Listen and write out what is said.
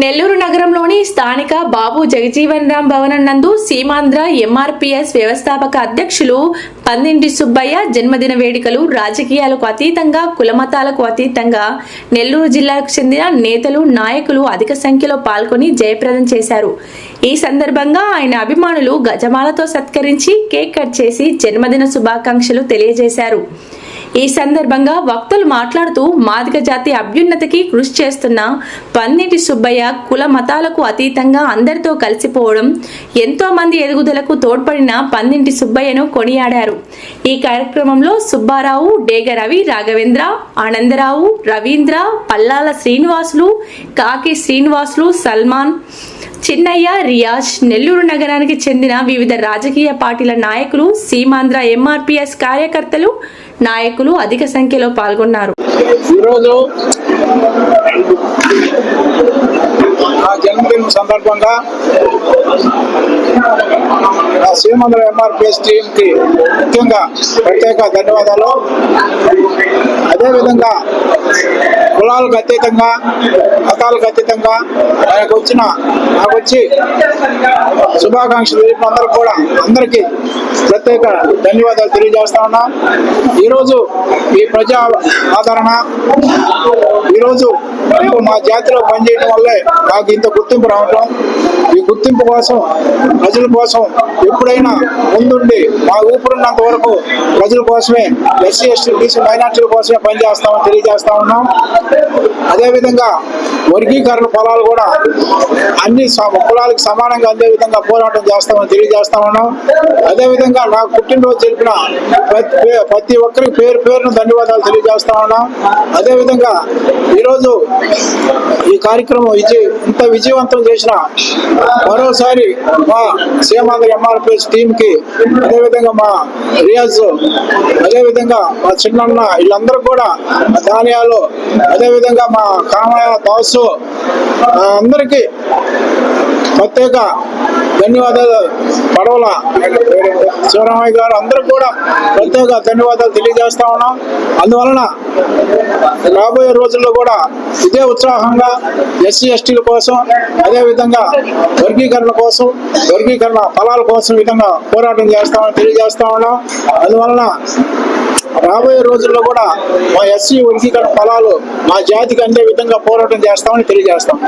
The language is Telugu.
నెల్లూరు నగరంలోని స్థానిక బాబు జగజీవన్ రామ్ భవనం నందు సీమాంధ్ర ఎంఆర్పిఎస్ వ్యవస్థాపక అధ్యక్షులు పందింటి సుబ్బయ్య జన్మదిన వేడుకలు రాజకీయాలకు అతీతంగా కులమతాలకు అతీతంగా నెల్లూరు జిల్లాకు చెందిన నేతలు నాయకులు అధిక సంఖ్యలో పాల్గొని జయప్రదం చేశారు. ఈ సందర్భంగా ఆయన అభిమానులు గజమాలతో సత్కరించి కేక్ కట్ చేసి జన్మదిన శుభాకాంక్షలు తెలియజేశారు. ఈ సందర్భంగా వక్తలు మాట్లాడుతూ మాదిక జాతి అభ్యున్నతికి కృషి చేస్తున్న పన్నీటి సుబ్బయ్య కుల మతాలకు అతీతంగా అందరితో కలిసిపోవడం ఎంతో మంది ఎదుగుదలకు తోడ్పడిన పన్నింటి సుబ్బయ్యను కొనియాడారు. ఈ కార్యక్రమంలో సుబ్బారావు డేగ రవి రాఘవేంద్ర ఆనందరావు రవీంద్ర పల్లాల శ్రీనివాసులు కాకి శ్రీనివాసులు సల్మాన్ చిన్నయ్య రియాజ్ నెల్లూరు నగరానికి చెందిన వివిధ రాజకీయ పార్టీల నాయకులు సీమాంధ్ర ఎంఆర్పిఎస్ కార్యకర్తలు నాయకులు అధిక సంఖ్యలో పాల్గొన్నారు. ఈరోజు నా జన్మదినం సందర్భంగా నా శ్రీమంతుల ఎంఆర్పిఎస్ టీంకి ముఖ్యంగా ప్రత్యేక ధన్యవాదాలు. అదేవిధంగా కులాలకు అతీతంగా మతాలకు అతీతంగా ఆయనకు వచ్చిన నాకు వచ్చి శుభాకాంక్షలు తెలిపిన కూడా అందరికీ ప్రత్యేక ధన్యవాదాలు తెలియజేస్తా ఉన్నా. ఈరోజు ఈ ప్రజా ఆదరణ ఈరోజు మా జాతిలో పనిచేయడం వల్లే నాకు ఇంత గుర్తింపు రావటం. ఈ గుర్తింపు కోసం ప్రజల కోసం ఎప్పుడైనా ముందుండి మా ఊపిరినంత వరకు ప్రజల కోసమే ఎస్సీ ఎస్టీ బీసీ మైనార్టీల కోసమే పనిచేస్తామని తెలియజేస్తా ఉన్నాం. అదేవిధంగా వర్గీకరణ ఫలాలు కూడా అన్ని కులాలకు సమానంగా అందే విధంగా పోరాటం చేస్తామని తెలియజేస్తా ఉన్నాం. అదేవిధంగా నాకు పుట్టినరోజు జరిపిన ప్రతి ప్రతి ఒక్కరికి పేరు పేరును ధన్యవాదాలు తెలియజేస్తా ఉన్నాం. అదేవిధంగా ఈరోజు ఈ కార్యక్రమం విజయ ఇంత విజయవంతం చేసిన మరోసారి మా సీమాంధ్ర ఎంఆర్పిఎస్ టీమ్కి అదేవిధంగా మా రియాజ్ అదేవిధంగా మా చిన్నన్న వీళ్ళందరూ కూడా ధాన్యాలు అదేవిధంగా మా కామయ్య దాసు అందరికీ ప్రత్యేక ధన్యవాదాలు పడవల శివరామయ్య గారు. అందరూ కూడా ప్రత్యేక ధన్యవాదాలు తెలియజేస్తా ఉన్నాం. అందువలన రాబోయే రోజుల్లో కూడా ఇదే ఉత్సాహంగా ఎస్సీ ఎస్టీల కోసం అదేవిధంగా వర్గీకరణ కోసం వర్గీకరణ ఫలాల కోసం విధంగా పోరాటం చేస్తామని తెలియజేస్తా ఉన్నాం. అందువలన రాబోయే రోజుల్లో కూడా మా ఎస్సీ వర్గీకరణ ఫలాలు మా జాతికి అందే విధంగా పోరాటం చేస్తామని తెలియజేస్తాం.